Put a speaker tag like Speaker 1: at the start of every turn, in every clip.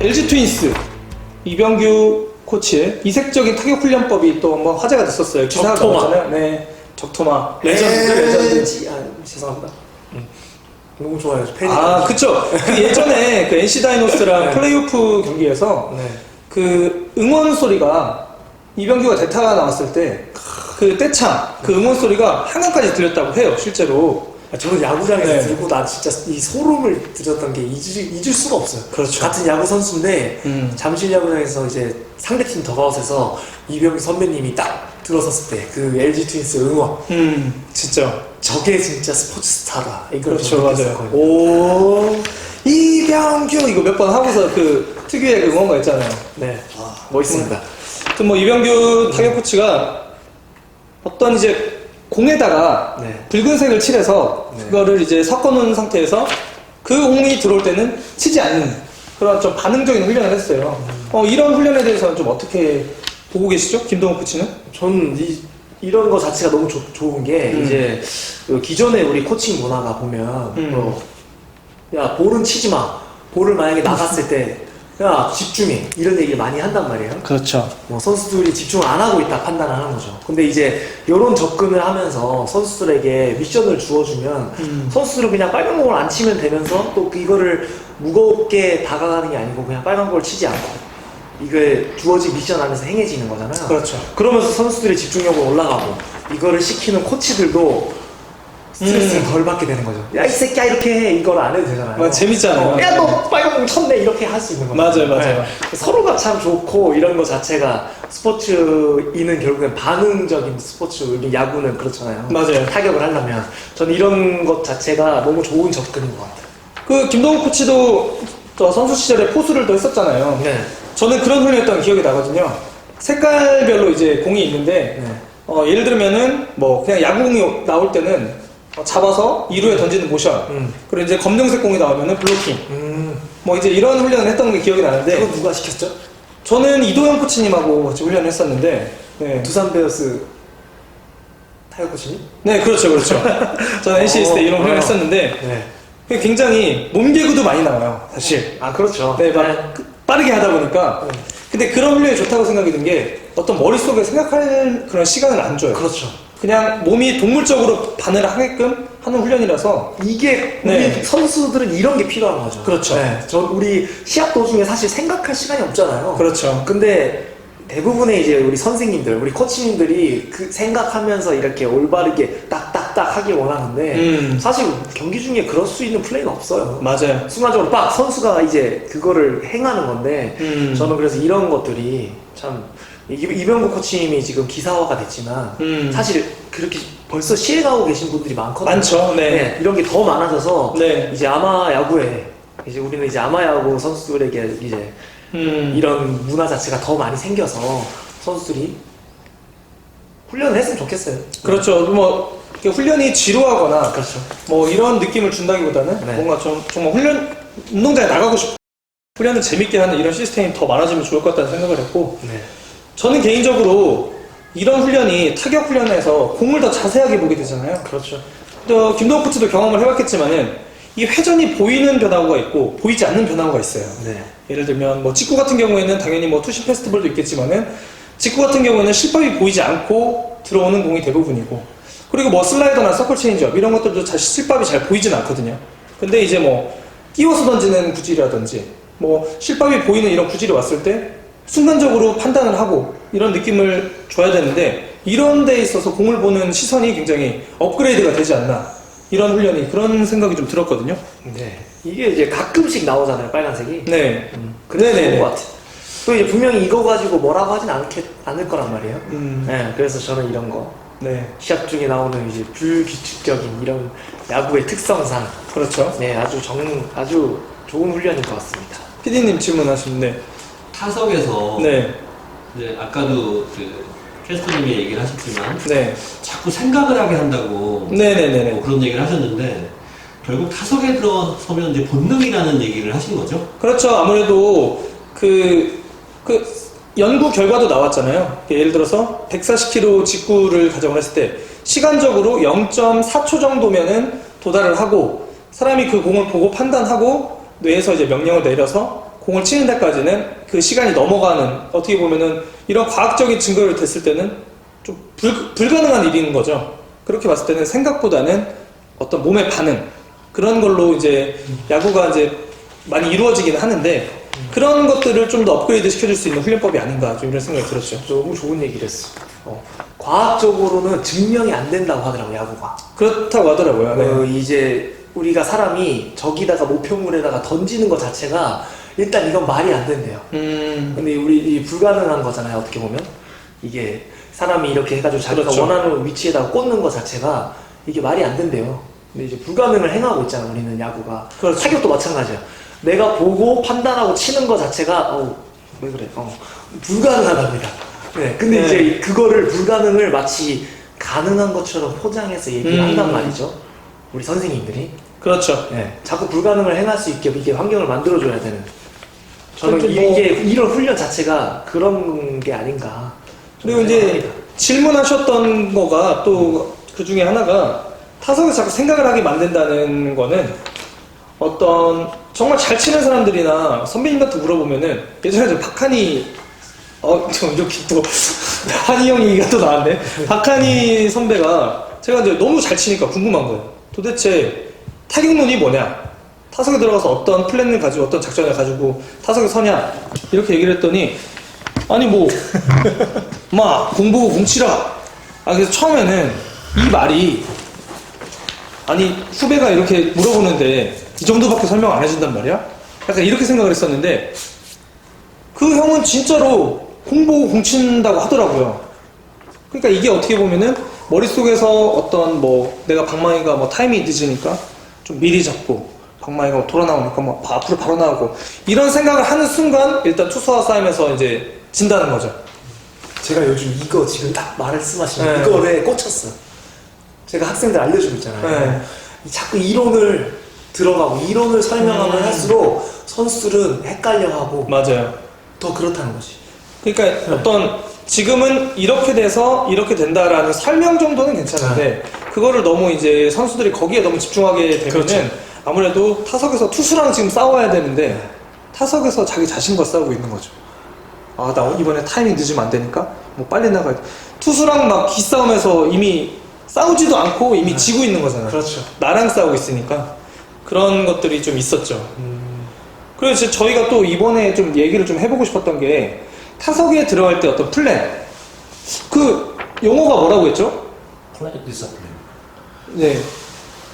Speaker 1: LG 트윈스 이병규 코치의 이색적인 타격 훈련법이 또 한번 화제가 됐었어요. 기사가
Speaker 2: 적토마.
Speaker 1: 나왔잖아요. 네, 적토마 레전드 레전드.
Speaker 2: LG 아 죄송합니다. 너무 좋아요. 팬이.
Speaker 1: 아, 그쵸. 그 예전에 그 NC 다이노스랑
Speaker 2: 네.
Speaker 1: 플레이오프 경기에서
Speaker 2: 네.
Speaker 1: 그 응원 소리가 이병규가 대타가 나왔을 때그 떼창, 그 응원 소리가 한강까지 들렸다고 해요, 실제로.
Speaker 2: 아, 저는 야구장에서
Speaker 1: 네.
Speaker 2: 들고 나 진짜 이 소름을 들었던 게 잊을, 잊을 수가 없어요.
Speaker 1: 그렇죠.
Speaker 2: 같은 야구 선수인데
Speaker 1: 음.
Speaker 2: 잠실 야구장에서 이제 상대팀 더가웃에서 이병희 선배님이 딱 들어섰을 때 그 LG 트윈스 응원
Speaker 1: 음, 진짜.
Speaker 2: 저게 진짜 스포츠 스타다. 이걸
Speaker 1: 그렇죠, 맞아요. 오, 이병규 이거 몇 번 하고서 그 특유의 그 응원가 있잖아요.
Speaker 2: 네, 아, 멋있습니다.
Speaker 1: 아무튼 뭐 이병규 타격 코치가 어떤 이제 공에다가
Speaker 2: 네.
Speaker 1: 붉은색을 칠해서
Speaker 2: 네.
Speaker 1: 그거를 이제 섞어놓은 상태에서 그 공이 들어올 때는 치지 않는 그런 좀 반응적인 훈련을 했어요. 어, 이런 훈련에 대해서는 좀 어떻게 보고 계시죠? 김동욱 코치는?
Speaker 2: 저는 이, 이런 거 자체가 너무 좋- 좋은 게
Speaker 1: 음.
Speaker 2: 이제 그 기존의 우리 코칭 문화가 보면
Speaker 1: 음.
Speaker 2: 뭐, 야 볼은 치지 마. 볼을 만약에 나갔을 때 야 집중해 이런 얘기를 많이 한단 말이에요.
Speaker 1: 그렇죠.
Speaker 2: 뭐 선수들이 집중을 안 하고 있다 판단을 하는 거죠. 근데 이제 이런 접근을 하면서 선수들에게 미션을 주어주면
Speaker 1: 음.
Speaker 2: 선수들은 그냥 빨간 공을 안 치면 되면서 또 이거를 무겁게 다가가는 게 아니고 그냥 빨간 공을 치지 않고 이게 주어진 미션 안에서 행해지는 거잖아요.
Speaker 1: 그렇죠.
Speaker 2: 그러면서 선수들의 집중력은 올라가고 이거를 시키는 코치들도 스트레스를
Speaker 1: 음.
Speaker 2: 덜 받게 되는 거죠. 야 이 새끼야 이렇게 해 이걸 안 해도 되잖아요.
Speaker 1: 맞아, 재밌잖아요.
Speaker 2: 어, 야 너 빨간 공 쳤네 이렇게 할 수 있는 거죠.
Speaker 1: 맞아요, 맞아요.
Speaker 2: 서로가 참 좋고 이런 거 자체가 스포츠인은 결국엔 반응적인 스포츠 우리 야구는 그렇잖아요.
Speaker 1: 맞아요.
Speaker 2: 타격을 하려면 저는 이런 것 자체가 너무 좋은 접근인 것 같아요.
Speaker 1: 그 김동욱 코치도 저 선수 시절에 포수를 또 했었잖아요.
Speaker 2: 네.
Speaker 1: 저는 그런 훈련했던 기억이 나거든요. 색깔별로 이제 공이 있는데
Speaker 2: 네.
Speaker 1: 어, 예를 들면은 뭐 그냥 야구공이 나올 때는 어, 잡아서 2루에 던지는 모션
Speaker 2: 음.
Speaker 1: 그리고 이제 검정색 공이 나오면은 블로킹
Speaker 2: 음.
Speaker 1: 뭐 이제 이런 훈련을 했던 게 기억이 나는데
Speaker 2: 그건 누가 시켰죠?
Speaker 1: 저는 이도현 코치님하고 같이 훈련을 했었는데 네,
Speaker 2: 두산 베어스 타격 코치님?
Speaker 1: 네 그렇죠 그렇죠 저는 NC 있을 때 이런 훈련을
Speaker 2: 어.
Speaker 1: 했었는데
Speaker 2: 네.
Speaker 1: 굉장히 몸개구도 많이 나와요 사실
Speaker 2: 아 그렇죠.
Speaker 1: 네, 막 그- 빠르게 하다 보니까
Speaker 2: 네.
Speaker 1: 근데 그런 훈련이 좋다고 생각이 든 게 어떤 머릿속에 생각할 그런 시간을 안 줘요
Speaker 2: 그렇죠.
Speaker 1: 그냥 몸이 동물적으로 반응을 하게끔 하는 훈련이라서
Speaker 2: 이게 우리
Speaker 1: 네.
Speaker 2: 선수들은 이런 게 필요한 거죠.
Speaker 1: 그렇죠.
Speaker 2: 네. 저 우리 시합 도중에 사실 생각할 시간이 없잖아요.
Speaker 1: 그렇죠
Speaker 2: 근데 대부분의 이제 우리 선생님들, 우리 코치님들이 그 생각하면서 이렇게 올바르게 딱딱딱 하길 원하는데
Speaker 1: 음.
Speaker 2: 사실 경기 중에 그럴 수 있는 플레이는 없어요.
Speaker 1: 맞아요
Speaker 2: 순간적으로 빡 선수가 이제 그거를 행하는 건데
Speaker 1: 음.
Speaker 2: 저는 그래서 이런 것들이 참 이- 이병국 코치님이 지금 기사화가 됐지만
Speaker 1: 음.
Speaker 2: 사실 그렇게 벌써 시행하고 계신 분들이 많거든요.
Speaker 1: 많죠 네,
Speaker 2: 네, 이런 게 더 많아져서
Speaker 1: 네.
Speaker 2: 이제 아마 야구에 이제 우리는 이제 아마 야구 선수들에게 이제
Speaker 1: 음.
Speaker 2: 이런 문화 자체가 더 많이 생겨서 선수들이 훈련을 했으면 좋겠어요.
Speaker 1: 그렇죠 뭐 훈련이 지루하거나
Speaker 2: 그렇죠.
Speaker 1: 뭐 이런 느낌을 준다기보다는
Speaker 2: 네.
Speaker 1: 뭔가 좀 정말 훈련 운동장에 나가고 싶고 훈련을 재밌게 하는 이런 시스템이 더 많아지면 좋을 것 같다는 생각을 했고
Speaker 2: 네.
Speaker 1: 저는 개인적으로 이런 훈련이 타격 훈련에서 공을 더 자세하게 보게 되잖아요.
Speaker 2: 그렇죠.
Speaker 1: 또 김동욱 코치도 경험을 해봤겠지만은 이 회전이 보이는 변화구가 있고 보이지 않는 변화구가 있어요.
Speaker 2: 네.
Speaker 1: 예를 들면 뭐 직구 같은 경우에는 당연히 뭐 투심 페스티벌도 있겠지만은 직구 같은 경우에는 실밥이 보이지 않고 들어오는 공이 대부분이고 그리고 뭐 슬라이더나 서클 체인지업 이런 것들도 사실 실밥이 잘 보이진 않거든요. 근데 이제 뭐 끼워서 던지는 구질이라든지 뭐 실밥이 보이는 이런 구질이 왔을 때 순간적으로 판단을 하고 이런 느낌을 줘야 되는데 이런 데 있어서 공을 보는 시선이 굉장히 업그레이드가 되지 않나 이런 훈련이 그런 생각이 좀 들었거든요.
Speaker 2: 네. 이게 이제 가끔씩 나오잖아요, 빨간색이.
Speaker 1: 네.
Speaker 2: 근데
Speaker 1: 네네네.
Speaker 2: 좋은 것 같아. 또 이제 분명히 이거 가지고 뭐라고 하진 않겠, 않을 거란 말이에요.
Speaker 1: 음,
Speaker 2: 네. 그래서 저는 이런 거
Speaker 1: 네.
Speaker 2: 시합 중에 나오는 이제 불규칙적인 이런 야구의 특성상
Speaker 1: 그렇죠.
Speaker 2: 네 아주 정 아주 좋은 훈련인 것 같습니다.
Speaker 1: PD님 질문하시는데,
Speaker 3: 타석에서
Speaker 1: 네,
Speaker 3: 이제 아까도 그 캐스터님이 얘기를 하셨지만
Speaker 1: 네,
Speaker 3: 자꾸 생각을 하게 한다고
Speaker 1: 네네네네.
Speaker 3: 뭐 그런 얘기를 하셨는데 결국 타석에 들어서면 이제 본능이라는 얘기를 하신 거죠?
Speaker 1: 그렇죠. 아무래도 그, 그, 연구 결과도 나왔잖아요. 예를 들어서 140km 직구를 가정을 했을 때 시간적으로 0.4초 정도면은 도달을 하고 사람이 그 공을 보고 판단하고 뇌에서 이제 명령을 내려서 공을 치는 데까지는 그 시간이 넘어가는 어떻게 보면은 이런 과학적인 증거를 됐을 때는 좀 불, 불가능한 일인 거죠. 그렇게 봤을 때는 생각보다는 어떤 몸의 반응 그런 걸로 이제 야구가 이제 많이 이루어지긴 하는데 그런 것들을 좀 더 업그레이드 시켜줄 수 있는 훈련법이 아닌가 좀 이런 생각이 들었죠.
Speaker 2: 너무 좋은 얘기를 했어. 어. 과학적으로는 증명이 안 된다고 하더라고 야구가.
Speaker 1: 그렇다고 하더라고요. 네.
Speaker 2: 어, 이제 우리가 사람이 저기다가 목표물에다가 던지는 것 자체가 일단 이건 말이 안 된대요.
Speaker 1: 음,
Speaker 2: 근데 우리 이 불가능한 거잖아요. 어떻게 보면 이게 사람이 이렇게 해가지고 자기가
Speaker 1: 그렇죠.
Speaker 2: 원하는 위치에다가 꽂는 것 자체가 이게 말이 안 된대요. 근데 이제 불가능을 행하고 있잖아. 우리는 야구가
Speaker 1: 그렇죠.
Speaker 2: 타격도 마찬가지야. 내가 보고 판단하고 치는 것 자체가 어왜 그래? 어 불가능하답니다. 네. 근데
Speaker 1: 네.
Speaker 2: 이제 그거를 불가능을 마치 가능한 것처럼 포장해서 얘기를
Speaker 1: 음.
Speaker 2: 한단 말이죠. 우리 선생님들이.
Speaker 1: 그렇죠.
Speaker 2: 네, 자꾸 불가능을 행할 수 있게 이게 환경을 만들어줘야 되는. 저는 이-
Speaker 1: 뭐-
Speaker 2: 이게 이런 훈련 자체가 그런 게 아닌가.
Speaker 1: 그리고 이제 질문하셨던 거가 또 그 중에 하나가 타석에서 자꾸 생각을 하게 만든다는 거는 어떤 정말 잘 치는 사람들이나 선배님한테 물어보면은 예전에 저 박한이 어, 저 이렇게 또 한이 형 얘기가 또 나왔네. 박한이 선배가 제가 이제 너무 잘 치니까 궁금한 거예요. 도대체 타격론이 뭐냐? 타석에 들어가서 어떤 플랜을 가지고 어떤 작전을 가지고 타석에 서냐? 이렇게 얘기를 했더니 아니 뭐 마, 공 보고 공 치라. 아, 그래서 처음에는 이 말이, 아니, 후배가 이렇게 물어보는데, 이 정도밖에 설명 안 해준단 말이야? 약간 이렇게 생각을 했었는데, 그 형은 진짜로 공 보고 공 친다고 하더라고요. 그러니까 이게 어떻게 보면은, 머릿속에서 어떤 뭐, 내가 방망이가 뭐 타이밍이 늦으니까, 좀 미리 잡고, 방망이가 돌아 나오니까 뭐 앞으로 바로 나오고, 이런 생각을 하는 순간, 일단 투수와 싸움에서 이제 진다는 거죠.
Speaker 2: 제가 요즘 이거 지금 딱 말씀하시는
Speaker 1: 네.
Speaker 2: 이거에 꽂혔어. 제가 학생들 알려주고 있잖아요.
Speaker 1: 네.
Speaker 2: 이 자꾸 이론을 들어가고 이론을 설명하면
Speaker 1: 음.
Speaker 2: 할수록 선수들은 헷갈려하고
Speaker 1: 맞아요.
Speaker 2: 더 그렇다는 거지.
Speaker 1: 그러니까 어떤 지금은 이렇게 돼서 이렇게 된다라는 설명 정도는 괜찮은데 그거를 너무 이제 선수들이 거기에 너무 집중하게 되면은
Speaker 2: 그렇죠.
Speaker 1: 아무래도 타석에서 투수랑 지금 싸워야 되는데 타석에서 자기 자신과 싸우고 있는 거죠. 아 나 이번에 타이밍 늦으면 안 되니까 뭐 빨리 나가야 돼. 투수랑 막 기싸움에서 이미 싸우지도 않고 이미 지고 있는 거잖아요.
Speaker 2: 그렇죠.
Speaker 1: 나랑 싸우고 있으니까 그런 것들이 좀 있었죠.
Speaker 2: 음,
Speaker 1: 그래서 이제 저희가 또 이번에 좀 얘기를 좀 해보고 싶었던 게 타석에 들어갈 때 어떤 플랜. 그 용어가 뭐라고 했죠?
Speaker 3: 플레이 디서플린.
Speaker 1: 네.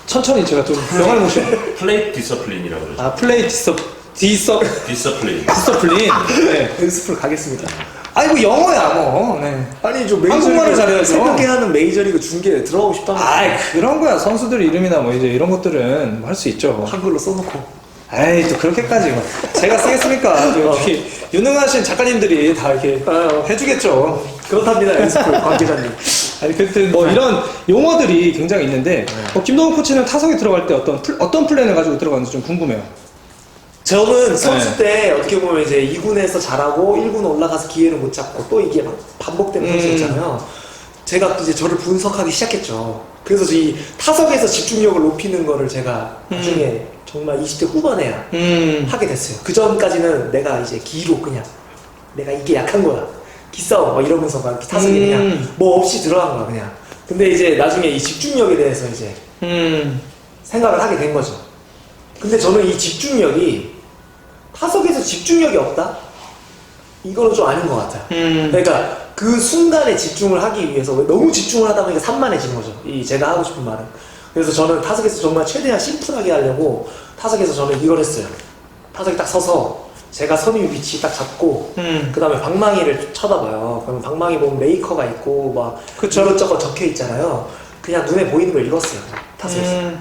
Speaker 1: 천천히 제가 좀 명할 모시.
Speaker 3: 플레이 디서플린이라고 그러죠.
Speaker 1: 아 플레이 디서 디서
Speaker 3: 디서플린.
Speaker 1: 디서플린. 네.
Speaker 2: 연습을 가겠습니다.
Speaker 1: 아이고 영어야 뭐. 네.
Speaker 2: 아니 좀
Speaker 1: 한국말을 잘해야죠.
Speaker 2: 새벽에 하는 메이저리그 중계에 들어가고 싶다면
Speaker 1: 아이 그런 거야 선수들 이름이나 뭐 이제 이런 것들은 할 수 있죠.
Speaker 2: 한글로 써놓고
Speaker 1: 아이 또 그렇게까지 뭐. 제가 쓰겠습니까? 저 여기 유능하신 작가님들이 다 이렇게
Speaker 2: 아유.
Speaker 1: 해주겠죠.
Speaker 2: 그렇답니다 연습을 관계자님.
Speaker 1: 아니 그때 뭐 이런 용어들이 굉장히 있는데 어, 김동훈 코치는 타석에 들어갈 때 어떤 플, 어떤 플랜을 가지고 들어가는지 좀 궁금해요.
Speaker 2: 저는 선수
Speaker 1: 네.
Speaker 2: 때 어떻게 보면 이제 2군에서 잘하고 1군 올라가서 기회를 못 잡고 또 이게 막 반복되는
Speaker 1: 음.
Speaker 2: 선수였잖아요. 제가 또 이제 저를 분석하기 시작했죠. 그래서 이 타석에서 집중력을 높이는 거를 제가
Speaker 1: 음.
Speaker 2: 나중에 정말 20대 후반에야
Speaker 1: 음,
Speaker 2: 하게 됐어요. 그 전까지는 내가 이제 기로 그냥 내가 이게 약한 거야. 기싸움 막 이러면서 막 이렇게 타석에
Speaker 1: 음.
Speaker 2: 그냥 뭐 없이 들어간 거야 그냥. 근데 이제 나중에 이 집중력에 대해서 이제
Speaker 1: 음,
Speaker 2: 생각을 하게 된 거죠. 근데 저는 이 집중력이 타석에서 집중력이 없다? 이거는 좀 아닌 것 같아요.
Speaker 1: 음,
Speaker 2: 그러니까 그 순간에 집중을 하기 위해서 왜 너무 집중을 하다 보니까 산만해진 거죠. 이 제가 하고 싶은 말은. 그래서 저는 타석에서 정말 최대한 심플하게 하려고 타석에서 저는 이걸 했어요. 타석에 딱 서서 제가 선임 위치 딱 잡고
Speaker 1: 음.
Speaker 2: 그 다음에 방망이를 쳐다봐요. 그러면 방망이 보면 메이커가 있고 막
Speaker 1: 그쵸.
Speaker 2: 이것저것 적혀 있잖아요. 그냥 눈에 보이는 걸 읽었어요. 타석에서.
Speaker 1: 음,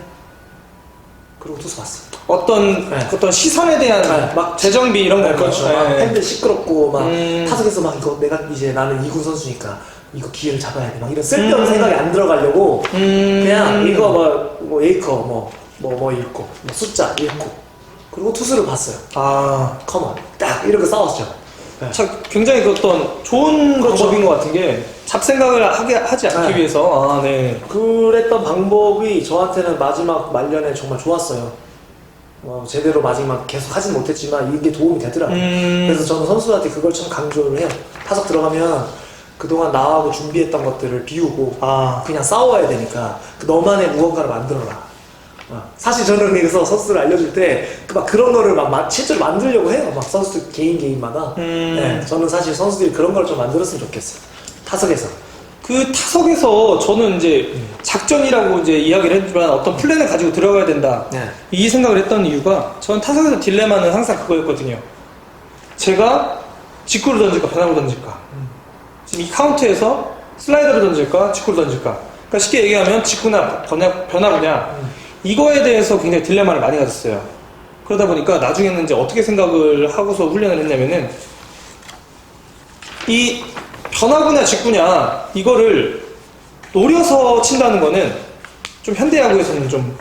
Speaker 2: 그리고 투수 봤어요.
Speaker 1: 어떤
Speaker 2: 네.
Speaker 1: 어떤 시선에 대한
Speaker 2: 네, 막
Speaker 1: 재정비 이런 거
Speaker 2: 그렇죠. 막
Speaker 1: 네.
Speaker 2: 팬들 시끄럽고 막
Speaker 1: 음.
Speaker 2: 타석에서 막 이거 내가 이제 나는 이군 선수니까 이거 기회를 잡아야 돼. 막 이런 쓸데없는
Speaker 1: 음.
Speaker 2: 생각이 안 들어가려고
Speaker 1: 음.
Speaker 2: 그냥 이거 뭐, 뭐 에이커 뭐뭐뭐 읽고 뭐 숫자 읽고 그리고 투수를 봤어요.
Speaker 1: 아,
Speaker 2: 컴온 딱 이렇게 싸웠죠. 네.
Speaker 1: 참 굉장히 그 어떤 좋은
Speaker 2: 그렇죠.
Speaker 1: 방법인 것 같은 게 잡생각을 하게 하지 않기
Speaker 2: 네.
Speaker 1: 위해서 아, 네.
Speaker 2: 그랬던 방법이 저한테는 마지막 말년에 정말 좋았어요. 어, 제대로 마지막 계속 하진 못했지만 이게 도움이 되더라고요.
Speaker 1: 음.
Speaker 2: 그래서 저는 선수한테 그걸 참 강조를 해요. 타석 들어가면 그동안 나하고 준비했던 것들을 비우고
Speaker 1: 아.
Speaker 2: 그냥 싸워야 되니까 그 너만의 무언가를 만들어라. 어, 사실 저는 그래서 선수를 알려줄 때 막 그런 거를 막 마- 실제로 만들려고 해요. 막 선수들 개인 개인마다.
Speaker 1: 음.
Speaker 2: 네, 저는 사실 선수들이 그런 걸 좀 만들었으면 좋겠어요. 타석에서.
Speaker 1: 그 타석에서 저는 이제 작전이라고 이제 이야기를 했지만 어떤 플랜을 가지고 들어가야 된다.
Speaker 2: 네.
Speaker 1: 이 생각을 했던 이유가 저는 타석에서 딜레마는 항상 그거였거든요. 제가 직구를 던질까 변화구 던질까. 지금 이 카운트에서 슬라이더를 던질까 직구를 던질까. 그러니까 쉽게 얘기하면 직구나 변화, 변화구냐 이거에 대해서 굉장히 딜레마를 많이 가졌어요. 그러다 보니까 나중에는 이제 어떻게 생각을 하고서 훈련을 했냐면은 이 변화구냐 직구냐 이거를 노려서 친다는 거는 좀 현대야구에서는 좀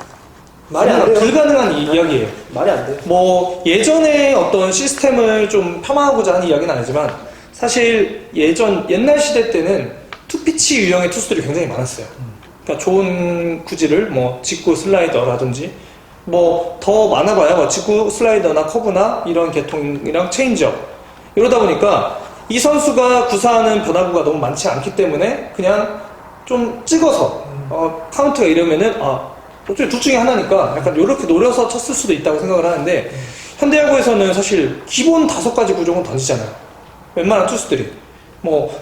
Speaker 2: 말이 안 돼요.
Speaker 1: 불가능한 이- 이야기예요.
Speaker 2: 말이 안 돼.
Speaker 1: 뭐 예전에 어떤 시스템을 좀 폄하하고자 하는 이야기는 아니지만 사실 예전 옛날 시대 때는 투피치 유형의 투수들이 굉장히 많았어요. 그러니까 좋은 구질을 뭐 직구 슬라이더라든지 뭐 더 많아봐야 뭐 직구 슬라이더나 커브나 이런 계통이랑 체인지업 이러다 보니까 이 선수가 구사하는 변화구가 너무 많지 않기 때문에 그냥 좀 찍어서 어, 카운트가 이러면은 아 어차피 둘 중에 하나니까 약간 이렇게 노려서 쳤을 수도 있다고 생각을 하는데 현대야구에서는 사실 기본 다섯 가지 구종은 던지잖아요. 웬만한 투수들이 뭐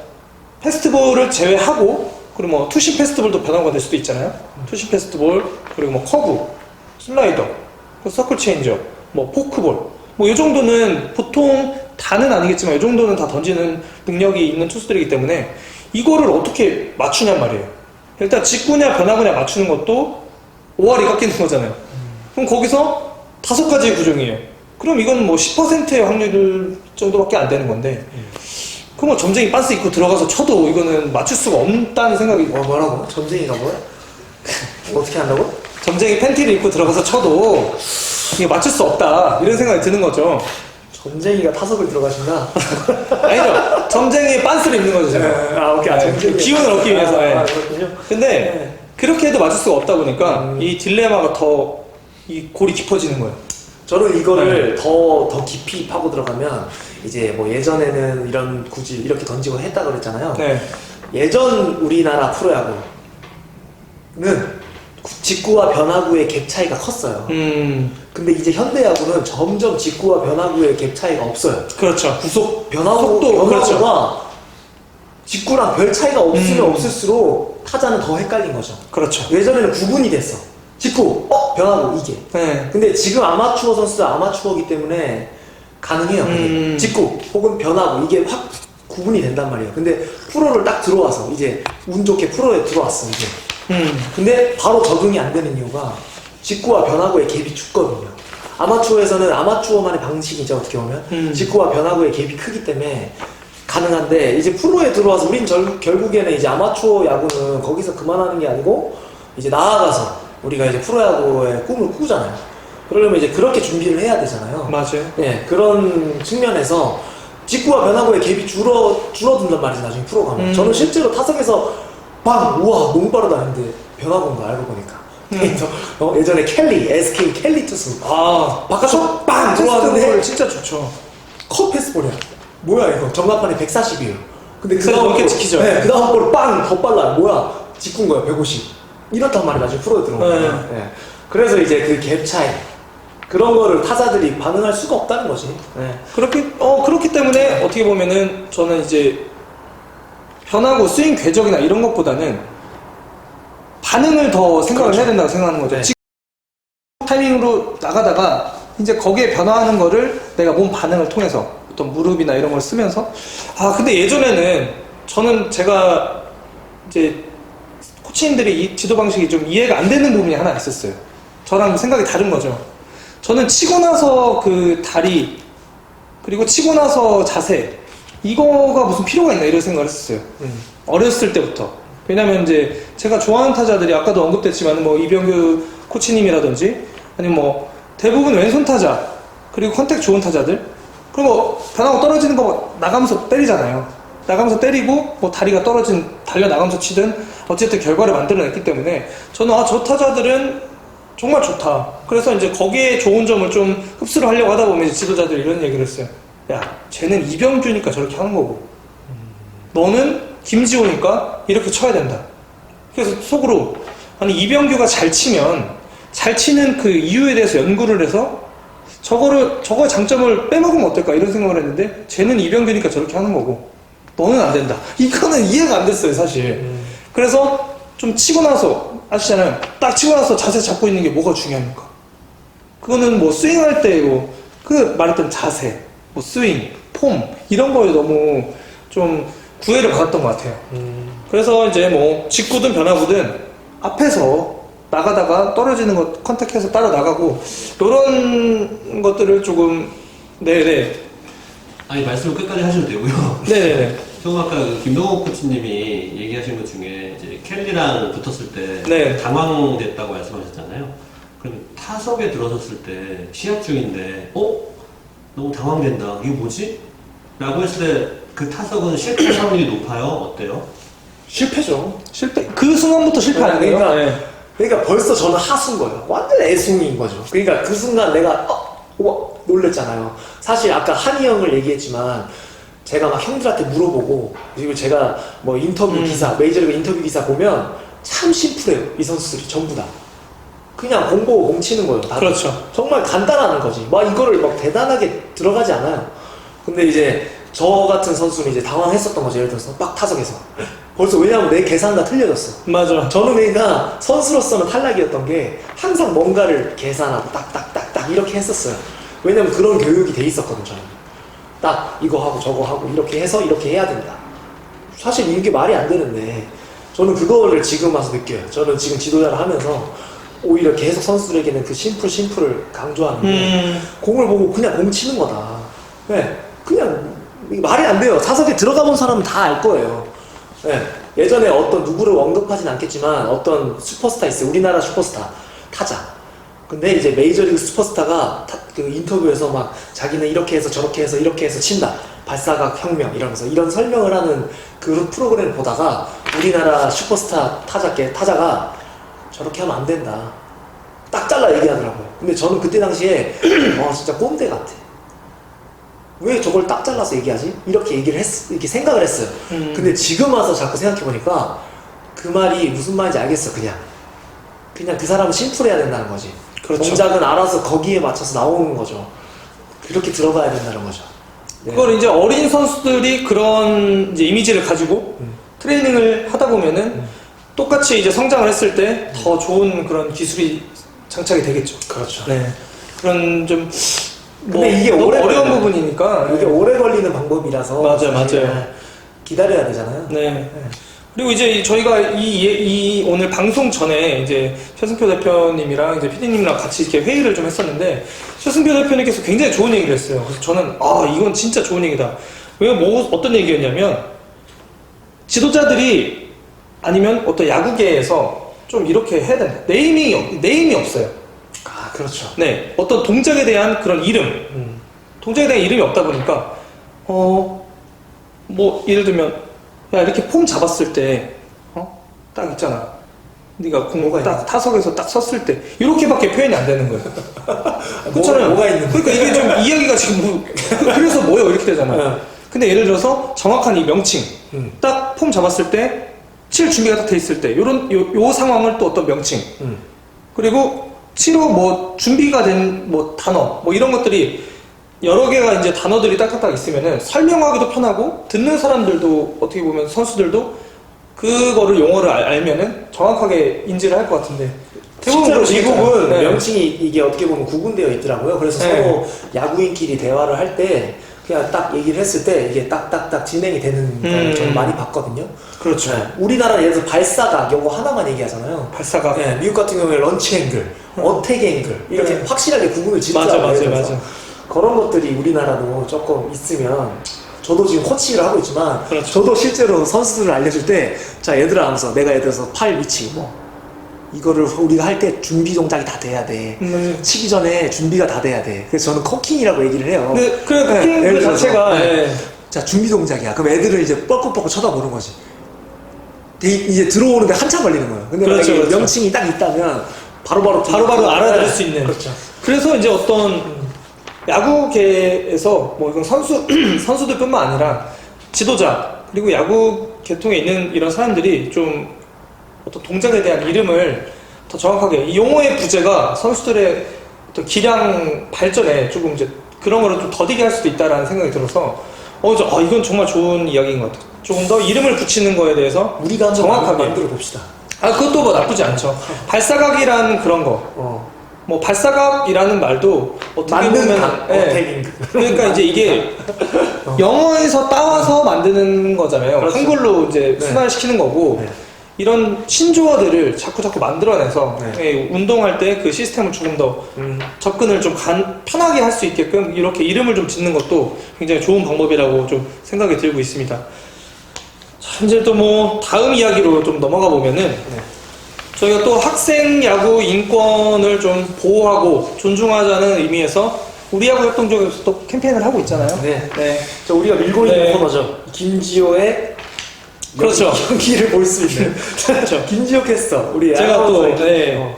Speaker 1: 페스트볼을 제외하고 그리고 뭐 투심 페스트볼도 변화가 될 수도 있잖아요. 투심 페스트볼 그리고 뭐 커브, 슬라이더, 그 서클 체인저, 뭐 포크볼 뭐 이 정도는 보통 다는 아니겠지만 이 정도는 다 던지는 능력이 있는 투수들이기 때문에 이거를 어떻게 맞추냔 말이에요. 일단 직구냐 변화구냐 맞추는 것도 5할이 깎이는 거잖아요. 그럼 거기서 다섯 가지 구종이에요. 그럼 이건 뭐 10%의 확률 정도밖에 안 되는 건데 뭐 점쟁이 빤스 입고 들어가서 쳐도 이거는 맞출 수가 없다는 생각이
Speaker 2: 뭐, 뭐라고? 전쟁이가 뭐야? 어떻게 한다고?
Speaker 1: 점쟁이 팬티를 입고 들어가서 쳐도 이게 맞출 수 없다 이런 생각이 드는 거죠.
Speaker 2: 전쟁이가 타석을 들어가신다?
Speaker 1: 아니죠. 점쟁이 빤스를 입는 거죠. 제가.
Speaker 2: 아, 오케이. 아,
Speaker 1: 네,
Speaker 2: 전쟁이.
Speaker 1: 기운을 얻기 위해서.
Speaker 2: 아,
Speaker 1: 예.
Speaker 2: 아, 그렇군요.
Speaker 1: 근데
Speaker 2: 네.
Speaker 1: 그렇게 해도 맞출 수가 없다 보니까
Speaker 2: 음.
Speaker 1: 이 딜레마가 더 이 골이 깊어지는 거예요.
Speaker 2: 저는 이거를 더, 더 깊이 파고 들어가면 이제 뭐 예전에는 이런 굳이 이렇게 던지고 했다 그랬잖아요.
Speaker 1: 네.
Speaker 2: 예전 우리나라 프로야구는 직구와 변화구의 갭 차이가 컸어요.
Speaker 1: 음,
Speaker 2: 근데 이제 현대야구는 점점 직구와 변화구의 갭 차이가 없어요.
Speaker 1: 그렇죠. 구속
Speaker 2: 변화구,
Speaker 1: 속도,
Speaker 2: 변화구가
Speaker 1: 그렇죠.
Speaker 2: 직구랑 별 차이가 없으면
Speaker 1: 음.
Speaker 2: 없을수록 타자는 더 헷갈린 거죠.
Speaker 1: 그렇죠.
Speaker 2: 예전에는 구분이 됐어. 직구, 어, 변화구, 이게.
Speaker 1: 네.
Speaker 2: 근데 지금 아마추어 선수들 아마추어기 때문에 가능해요.
Speaker 1: 음.
Speaker 2: 직구 혹은 변화구 이게 확 구분이 된단 말이에요. 근데 프로를 딱 들어와서 이제 운 좋게 프로에 들어왔어 이제.
Speaker 1: 음,
Speaker 2: 근데 바로 적응이 안 되는 이유가 직구와 변화구의 갭이 죽거든요. 아마추어에서는 아마추어만의 방식이죠 어떻게 보면
Speaker 1: 음.
Speaker 2: 직구와 변화구의 갭이 크기 때문에 가능한데 이제 프로에 들어와서 우린 절- 결국에는 이제 아마추어 야구는 거기서 그만하는 게 아니고 이제 나아가서 우리가 이제 프로야구의 꿈을 꾸잖아요. 그러려면 이제 그렇게 준비를 해야 되잖아요.
Speaker 1: 맞아요.
Speaker 2: 네, 그런 측면에서 직구와 변화구의 갭이 줄어, 줄어든단 말이죠, 나중에 프로 가면.
Speaker 1: 음.
Speaker 2: 저는 실제로 타석에서 빵! 우와, 너무 빠르다 했는데 변화구인 거 알고 보니까.
Speaker 1: 음.
Speaker 2: 그래서 어, 예전에 켈리, SK 켈리 투수.
Speaker 1: 아,
Speaker 2: 바깥쪽 빵!
Speaker 1: 들어왔는데 진짜 좋죠.
Speaker 2: 컷 패스볼이야. 뭐야, 이거. 정답판에 140이에요. 근데 그 다음
Speaker 1: 넘게
Speaker 2: 볼-
Speaker 1: 지키죠.
Speaker 2: 네, 그 다음 볼 빵! 더 빨라요. 뭐야. 직구인 거야, 150. 이렇단 말이야, 나중에 프로에 들어오면.
Speaker 1: 네.
Speaker 2: 네. 그래서 이제 그 갭 차이. 그런 거를 타자들이 반응할 수가 없다는 거지. 네.
Speaker 1: 그렇기, 어, 그렇기 때문에 어떻게 보면은 저는 이제 변하고 스윙 궤적이나 이런 것보다는 반응을 더 생각을
Speaker 2: 그렇죠.
Speaker 1: 해야 된다고 생각하는 거죠.
Speaker 2: 네.
Speaker 1: 지금 타이밍으로 나가다가 이제 거기에 변화하는 거를 내가 몸 반응을 통해서 어떤 무릎이나 이런 걸 쓰면서 아, 근데 예전에는 저는 제가 이제 코치님들이 이 지도 방식이 좀 이해가 안 되는 부분이 하나 있었어요. 저랑 생각이 다른 거죠. 저는 치고 나서 그 다리 그리고 치고 나서 자세 이거가 무슨 필요가 있나 이런 생각을 했었어요.
Speaker 2: 음.
Speaker 1: 어렸을 때부터. 왜냐면 이제 제가 좋아하는 타자들이 아까도 언급됐지만 뭐 이병규 코치님이라든지 아니면 뭐 대부분 왼손 타자 그리고 컨택 좋은 타자들 그리고 변하고 떨어지는 거 나가면서 때리잖아요. 나가면서 때리고 뭐 다리가 떨어진 달려 나가면서 치든 어쨌든 결과를 만들어냈기 때문에 저는 아 저 타자들은 정말 좋다. 그래서 이제 거기에 좋은 점을 좀 흡수를 하려고 하다 보면 지도자들이 이런 얘기를 했어요. 야, 쟤는 이병규니까 저렇게 하는 거고, 너는 김지호니까 이렇게 쳐야 된다. 그래서 속으로 아니 이병규가 잘 치면 잘 치는 그 이유에 대해서 연구를 해서 저거를 저거의 장점을 빼먹으면 어떨까 이런 생각을 했는데 쟤는 이병규니까 저렇게 하는 거고 너는 안 된다. 이거는 이해가 안 됐어요 사실. 그래서 좀 치고 나서 아시잖아요. 딱 치고 나서 자세 잡고 있는 게 뭐가 중요합니까? 그거는 뭐 스윙할 때그 말했던 자세, 뭐 스윙, 폼 이런 거에 너무 좀 구애를 받았던 것 같아요. 그래서 이제 뭐 직구든 변화구든 앞에서 나가다가 떨어지는 것 컨택해서 따라 나가고 이런 것들을 조금 네네
Speaker 3: 아니 말씀을 끝까지 하셔도 되고요.
Speaker 1: 네네
Speaker 3: 네형 아까 그 김동욱 코치님이 얘기하신 것 중에 이제 켈리랑 붙었을 때
Speaker 1: 네.
Speaker 3: 당황됐다고 말씀하셨잖아요. 그럼 타석에 들어섰을 때 시합 중인데 어 너무 당황된다. 이게 뭐지? 라고 했을 때 그 타석은 실패 확률이 높아요. 어때요?
Speaker 2: 실패죠.
Speaker 1: 실패 그 순간부터 실패하는 거예요.
Speaker 2: 그러니까,
Speaker 1: 네.
Speaker 2: 그러니까 벌써 저는 하수인 거예요. 완전 애송이인 거죠. 그러니까 그 순간 내가 어, 와 놀랬잖아요. 사실 아까 한이 형을 얘기했지만 제가 막 형들한테 물어보고 그리고 제가 뭐 인터뷰
Speaker 1: 음.
Speaker 2: 기사 메이저리그 인터뷰 기사 보면 참 심플해요. 이 선수들이 전부 다. 그냥 공 보고 공 치는 거예요. 다들.
Speaker 1: 그렇죠.
Speaker 2: 정말 간단한 거지. 막 이거를 막 대단하게 들어가지 않아요. 근데 이제 저 같은 선수는 이제 당황했었던 거죠. 예를 들어서 막 타석에서. 벌써 왜냐하면 내 계산과 틀려졌어.
Speaker 1: 맞아.
Speaker 2: 저는 그러니까 선수로서는 탈락이었던 게 항상 뭔가를 계산하고 딱딱딱딱 이렇게 했었어요. 왜냐면 그런 교육이 돼 있었거든 저는. 딱 이거 하고 저거 하고 이렇게 해서 이렇게 해야 된다. 사실 이게 말이 안 되는데 저는 그거를 지금 와서 느껴요. 저는 지금 지도자를 하면서 오히려 계속 선수들에게는 그 심플 심플을 강조하는
Speaker 1: 게음
Speaker 2: 공을 보고 그냥 공 치는 거다. 네, 그냥 말이 안 돼요. 사석에 들어가 본 사람은 다 알 거예요. 네, 예전에 어떤 누구를 언급하진 않겠지만 어떤 슈퍼스타 있어요. 우리나라 슈퍼스타 타자. 근데 이제 메이저리그 슈퍼스타가 타- 그 인터뷰에서 막 자기는 이렇게 해서 저렇게 해서 이렇게 해서 친다. 발사각 혁명 이러면서 이런 설명을 하는 그 프로그램을 보다가 우리나라 슈퍼스타 타자께 타자가 저렇게 하면 안 된다. 딱 잘라 얘기하더라고요. 근데 저는 그때 당시에 와 진짜 꼰대 같아. 왜 저걸 딱 잘라서 얘기하지? 이렇게 얘기를 했, 이렇게 생각을 했어요.
Speaker 1: 음.
Speaker 2: 근데 지금 와서 자꾸 생각해 보니까 그 말이 무슨 말인지 알겠어. 그냥 그냥 그 사람은 심플해야 된다는 거지.
Speaker 1: 그렇죠.
Speaker 2: 동작은 알아서 거기에 맞춰서 나오는 거죠. 그렇게 들어가야 된다는 거죠. 네.
Speaker 1: 그걸 이제 어린 선수들이 그런 이제 이미지를 가지고
Speaker 2: 음.
Speaker 1: 트레이닝을 하다 보면은 똑같이 이제 성장을 했을 때 더 좋은 그런 기술이 장착이 되겠죠.
Speaker 2: 그렇죠.
Speaker 1: 네. 그런 좀 뭐,
Speaker 2: 근데 이게 오래
Speaker 1: 어려운
Speaker 2: 걸려요.
Speaker 1: 부분이니까.
Speaker 2: 이게 오래 걸리는 방법이라서
Speaker 1: 맞아요, 맞아요.
Speaker 2: 기다려야 되잖아요.
Speaker 1: 네. 그리고 이제 저희가 이, 이 오늘 방송 전에 이제 최승표 대표님이랑 이제 PD님이랑 같이 이렇게 회의를 좀 했었는데 최승표 대표님께서 굉장히 좋은 얘기를 했어요. 그래서 저는 아 이건 진짜 좋은 얘기다. 왜냐면 뭐 어떤 얘기였냐면 지도자들이 아니면 어떤 야구계에서 좀 이렇게 해야 된다. 네이밍이 없- 네임이 없어요.
Speaker 2: 아 그렇죠.
Speaker 1: 네, 어떤 동작에 대한 그런 이름,
Speaker 2: 음.
Speaker 1: 동작에 대한 이름이 없다 보니까 어 뭐 예를 들면 야 이렇게 폼 잡았을 때 어 딱 있잖아. 네가 공
Speaker 2: 뭐가
Speaker 1: 딱? 타석에서 딱 섰을 때 이렇게밖에 표현이 안 되는 거예요. 그렇잖아요.
Speaker 2: 뭐가 있는
Speaker 1: 그러니까 이게 좀 이야기가 지금 뭐, 그- 그래서 뭐요 이렇게 되잖아요.
Speaker 2: 네.
Speaker 1: 근데 예를 들어서 정확한 이 명칭
Speaker 2: 음.
Speaker 1: 딱폼 잡았을 때 칠 준비가 딱 돼 있을 때 요런 요, 요 상황을 또 어떤 명칭
Speaker 2: 음.
Speaker 1: 그리고 치료 뭐 준비가 된 뭐 단어 뭐 이런 것들이 여러 개가 이제 단어들이 딱딱딱 있으면은 설명하기도 편하고 듣는 사람들도 어떻게 보면 선수들도 그거를 용어를 알, 알면은 정확하게 인지를 할 것 같은데
Speaker 2: 실제로
Speaker 1: 그렇겠죠.
Speaker 2: 미국은
Speaker 1: 네.
Speaker 2: 명칭이 이게 어떻게 보면 구분되어 있더라고요. 그래서
Speaker 1: 네.
Speaker 2: 서로 야구인끼리 대화를 할 때 그냥 딱 얘기를 했을 때 이게 딱딱딱 진행이 되는 걸
Speaker 1: 음.
Speaker 2: 저는 많이 봤거든요.
Speaker 1: 그렇죠
Speaker 2: 네. 우리나라 예를 들어서 발사각 요거 하나만 얘기하잖아요.
Speaker 1: 발사각
Speaker 2: 네, 미국 같은 경우에 런치 앵글, 어택 앵글 이렇게
Speaker 1: 네.
Speaker 2: 확실하게 구분을 짓죠.
Speaker 1: 맞아 맞아 맞아
Speaker 2: 그런 것들이 우리나라도 조금 있으면 저도 지금 코치를 하고 있지만
Speaker 1: 그렇죠.
Speaker 2: 저도 실제로 선수들을 알려줄 때 자 얘들아 하면서 내가 예를 들어서 팔 위치 뭐 이거를 우리가 할 때 준비 동작이 다 돼야 돼
Speaker 1: 음,
Speaker 2: 치기 전에 준비가 다 돼야 돼 그래서 저는 커킹이라고 얘기를 해요
Speaker 1: 근데 그
Speaker 2: 네, 예를
Speaker 1: 그
Speaker 2: 들어서,
Speaker 1: 자체가
Speaker 2: 네.
Speaker 1: 예.
Speaker 2: 자 준비 동작이야 그럼 애들을 이제 뻘컥뻘컥 쳐다보는 거지 데- 이제 들어오는데 한참 걸리는 거예요 근데
Speaker 1: 그렇죠, 그렇죠.
Speaker 2: 명칭이 딱 있다면 바로바로
Speaker 1: 바로바로 알아들을 수 있는.
Speaker 2: 그렇죠.
Speaker 1: 그래서 이제 어떤 야구계에서 뭐 이건 선수 선수들뿐만 아니라 지도자 그리고 야구 계통에 있는 이런 사람들이 좀 어떤 동작에 대한 이름을 더 정확하게 이 용어의 부재가 선수들의 어떤 기량 발전에 조금 이제 그런 거를 좀 더디게 할 수도 있다라는 생각이 들어서 어, 저, 아, 이건 정말 좋은 이야기인 것 같아요. 조금 더 이름을 붙이는 거에 대해서
Speaker 2: 우리가
Speaker 1: 정확하게.
Speaker 2: 만들어 봅시다.
Speaker 1: 아, 그것도 뭐 나쁘지 않죠. 발사각이라는 그런 거.
Speaker 2: 어.
Speaker 1: 뭐 발사각이라는 말도 어떻게
Speaker 2: 만든
Speaker 1: 보면
Speaker 2: 각,
Speaker 1: 예.
Speaker 2: 어택인
Speaker 1: 그러니까 이제 이게
Speaker 2: 어.
Speaker 1: 영어에서 따와서 만드는 거잖아요.
Speaker 2: 그렇죠.
Speaker 1: 한글로 이제
Speaker 2: 네.
Speaker 1: 순환시키는 거고
Speaker 2: 네.
Speaker 1: 이런 신조어들을 자꾸 자꾸 만들어내서
Speaker 2: 네.
Speaker 1: 예, 운동할 때 그 시스템을 조금 더
Speaker 2: 음.
Speaker 1: 접근을 좀 간- 편하게 할 수 있게끔 이렇게 이름을 좀 짓는 것도 굉장히 좋은 방법이라고 좀 생각이 들고 있습니다. 자, 이제 또 뭐 다음 이야기로 좀 넘어가 보면은
Speaker 2: 네.
Speaker 1: 저희가 또 학생 야구 인권을 좀 보호하고 존중하자는 의미에서 우리 야구 협동 쪽에서 또 캠페인을 하고 있잖아요.
Speaker 2: 네.
Speaker 1: 네.
Speaker 2: 저 우리가 밀고
Speaker 1: 네.
Speaker 2: 있는 코너죠. 김지호의
Speaker 1: 그렇죠.
Speaker 2: 연기를 볼 수 있는.
Speaker 1: 그렇죠.
Speaker 2: 김지호 캐스터. 우리
Speaker 1: 제가 또, 네.
Speaker 2: 어,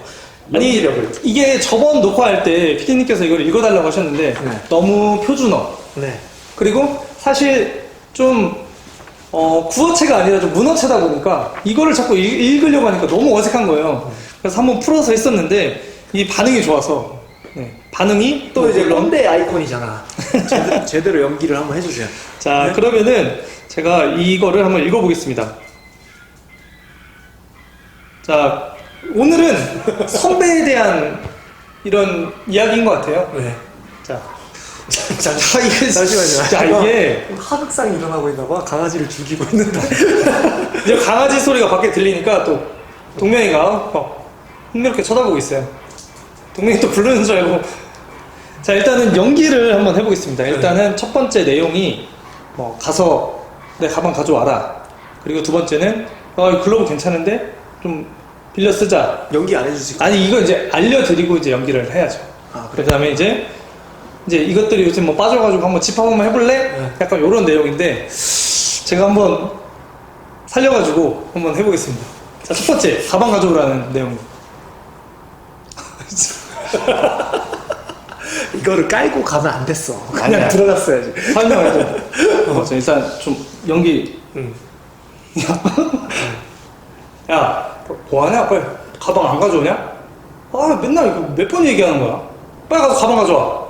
Speaker 1: 아니
Speaker 2: 연기력을.
Speaker 1: 이게 저번 녹화할 때 피디님께서 이걸 읽어달라고 하셨는데
Speaker 2: 네.
Speaker 1: 너무 표준어
Speaker 2: 네.
Speaker 1: 그리고 사실 좀 어, 구어체가 아니라 좀 문어체다 보니까 이거를 자꾸 읽, 읽으려고 하니까 너무 어색한 거예요. 그래서 한번 풀어서 했었는데 이 반응이 좋아서 네. 반응이
Speaker 2: 또 이제 꼰대 아이콘이잖아. 제대로, 제대로 연기를 한번 해주세요.
Speaker 1: 자
Speaker 2: 네.
Speaker 1: 그러면은 제가 이거를 한번 읽어보겠습니다. 자 오늘은 선배에 대한 이런 이야기인 것 같아요.
Speaker 2: 네.
Speaker 1: 자,
Speaker 2: 잠,
Speaker 1: 자 이게
Speaker 2: 잠시만요.
Speaker 1: 자 이게
Speaker 2: 하극상이 일어나고 있나 봐. 강아지를 죽이고 있는데.
Speaker 1: 이제 강아지 소리가 밖에 들리니까 또 동명이가 어, 흥미롭게 쳐다보고 있어요. 동명이 또 부르는 줄 알고. 자 일단은 연기를 한번 해보겠습니다. 일단은 첫 번째 내용이 뭐 가서 내 가방 가져와라. 그리고 두 번째는 어, 이 글러브 괜찮은데 좀 빌려 쓰자.
Speaker 2: 연기 안 해주시고.
Speaker 1: 아니 이거 이제 알려드리고 이제 연기를 해야죠.
Speaker 2: 아,
Speaker 1: 그 다음에 이제 이제 이것들이 요즘 뭐 빠져가지고 한번 집합 한번 해볼래?
Speaker 2: 네.
Speaker 1: 약간 이런 내용인데 제가 한번 살려가지고 한번 해보겠습니다. 자 첫 번째 가방 가져오라는 내용.
Speaker 2: 이거를 깔고 가면 안 됐어. 그냥
Speaker 1: 아니야.
Speaker 2: 들어갔어야지.
Speaker 1: 설명해줘. 어, 저 일단 좀 연기.
Speaker 2: 응.
Speaker 1: 야, 뭐하냐? 빨리 가방 안 가져오냐? 아 맨날 이거 몇 번 얘기하는 거야. 빨리 가서 가방 가져와.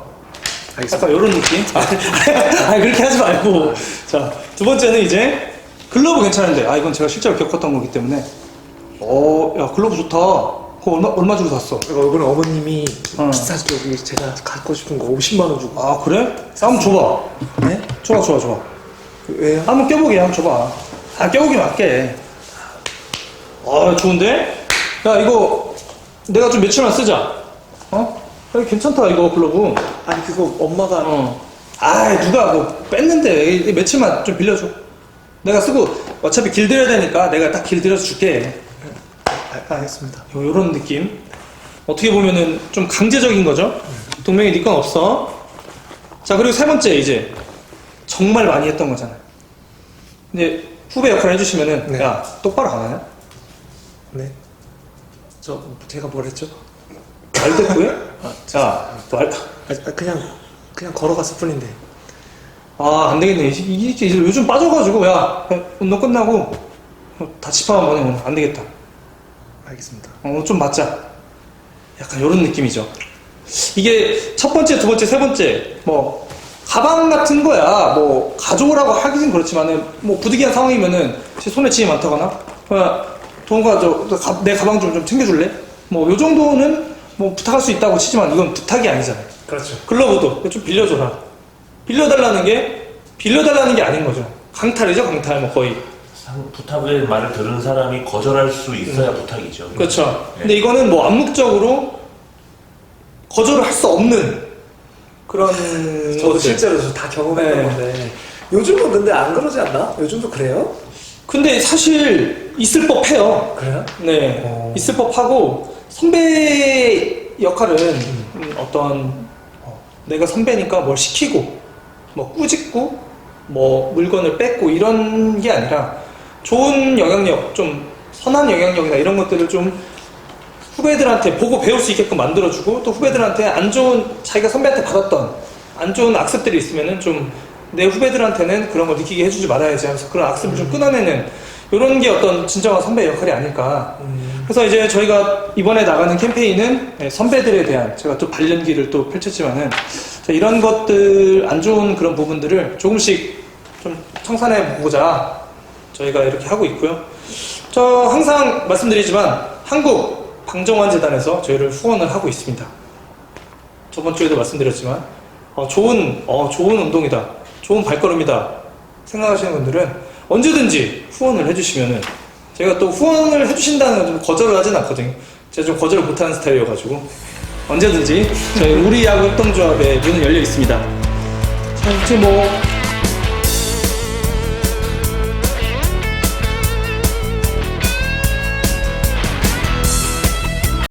Speaker 2: 알겠습니다.
Speaker 1: 약간 이런 느낌? 아니 그렇게 하지 말고 자 두 번째는 이제 글러브 괜찮은데 아 이건 제가 실제로 겪었던 거기 때문에 어 야 글러브 좋다 그거 얼마, 얼마 주고 샀어?
Speaker 2: 이거 이번에 어머님이
Speaker 1: 어.
Speaker 2: 비싸게 여기 제가 갖고 싶은 거 50만 원 주고.
Speaker 1: 아 그래? 한번 줘봐
Speaker 2: 네?
Speaker 1: 좋아 좋아 좋아
Speaker 2: 왜요?
Speaker 1: 한번 껴보게 한번 줘봐 아 껴보기 맞게 아 좋은데? 야 이거 내가 좀 며칠만 쓰자 어? 야, 괜찮다 이거 글러브
Speaker 2: 아니 그거 엄마가
Speaker 1: 어. 아, 누가 뭐 뺐는데 이 며칠만 좀 빌려줘. 내가 쓰고 어차피 길들여야 되니까 내가 딱 길들여서 줄게.
Speaker 2: 아, 알겠습니다.
Speaker 1: 요- 요런 느낌. 어떻게 보면은 좀 강제적인 거죠. 동명이 네 건 없어. 자 그리고 세 번째 이제 정말 많이 했던 거잖아요. 이제 후배 역할 해주시면은
Speaker 2: 네.
Speaker 1: 야 똑바로 안 하냐?
Speaker 2: 네. 저 제가 뭘 했죠?
Speaker 1: 말 대꾸해? 자 말.
Speaker 2: 아, 그냥 그냥 걸어갔을 뿐인데.
Speaker 1: 아, 안 되겠네. 이- 이- 이제 요즘 빠져가지고, 야, 야, 운동 끝나고, 어, 다 집합 한번 해, 오늘. 안 되겠다.
Speaker 2: 알겠습니다.
Speaker 1: 어, 좀 맞자. 약간 이런 느낌이죠. 이게 첫 번째, 두 번째, 세 번째, 뭐, 가방 같은 거야, 뭐, 가져오라고 하긴 그렇지만은, 뭐, 부득이한 상황이면은, 제 손에 짐이 많다거나, 야, 동호가 저, 내 가방 좀, 좀 챙겨줄래? 뭐, 요 정도는, 뭐, 부탁할 수 있다고 치지만, 이건 부탁이 아니잖아요.
Speaker 2: 그렇죠.
Speaker 1: 글러브도 좀 빌려줘라. 빌려달라는 게 빌려달라는 게 아닌 거죠. 강탈이죠, 강탈 뭐 거의.
Speaker 4: 상- 부탁의 말을 들은 사람이 거절할 수 있어야 부탁이죠.
Speaker 1: 그렇죠.
Speaker 4: 네.
Speaker 1: 근데 이거는 뭐 암묵적으로 거절을 할 수 없는 그런
Speaker 2: 저도
Speaker 1: 것들.
Speaker 2: 실제로 저다 경험했던
Speaker 1: 네.
Speaker 2: 건데 요즘은 근데 안 그러지 않나? 요즘도 그래요?
Speaker 1: 근데 사실 있을 법해요.
Speaker 2: 그래요?
Speaker 1: 네,
Speaker 2: 어.
Speaker 1: 있을 법하고 선배 역할은 음, 어떤 어, 내가 선배니까 뭘 시키고 뭐 꾸짖고 뭐 물건을 뺏고 이런 게 아니라 좋은 영향력, 좀 선한 영향력이나 이런 것들을 좀 후배들한테 보고 배울 수 있게끔 만들어주고 또 후배들한테 안 좋은 자기가 선배한테 받았던 안 좋은 악습들이 있으면은 좀 내 후배들한테는 그런 걸 느끼게 해주지 말아야지 하면서 그런 악습을 좀 끊어내는 이런 게 어떤 진정한 선배 역할이 아닐까. 그래서 이제 저희가 이번에 나가는 캠페인은 네, 선배들에 대한 제가 또 발연기를 또 펼쳤지만은 자, 이런 것들 안 좋은 그런 부분들을 조금씩 좀 청산해 보고자 저희가 이렇게 하고 있고요. 저 항상 말씀드리지만 한국 방정환 재단에서 저희를 후원을 하고 있습니다. 저번 주에도 말씀드렸지만 어, 좋은 어, 좋은 운동이다, 좋은 발걸음이다 생각하시는 분들은 언제든지 후원을 해주시면은 제가 또 후원을 해주신다는 건 좀 거절을 하진 않거든요. 제가 좀 거절을 못하는 스타일이어가지고 언제든지 저희 우리 야구 협동조합의 문은 열려 있습니다. 자, 이제 뭐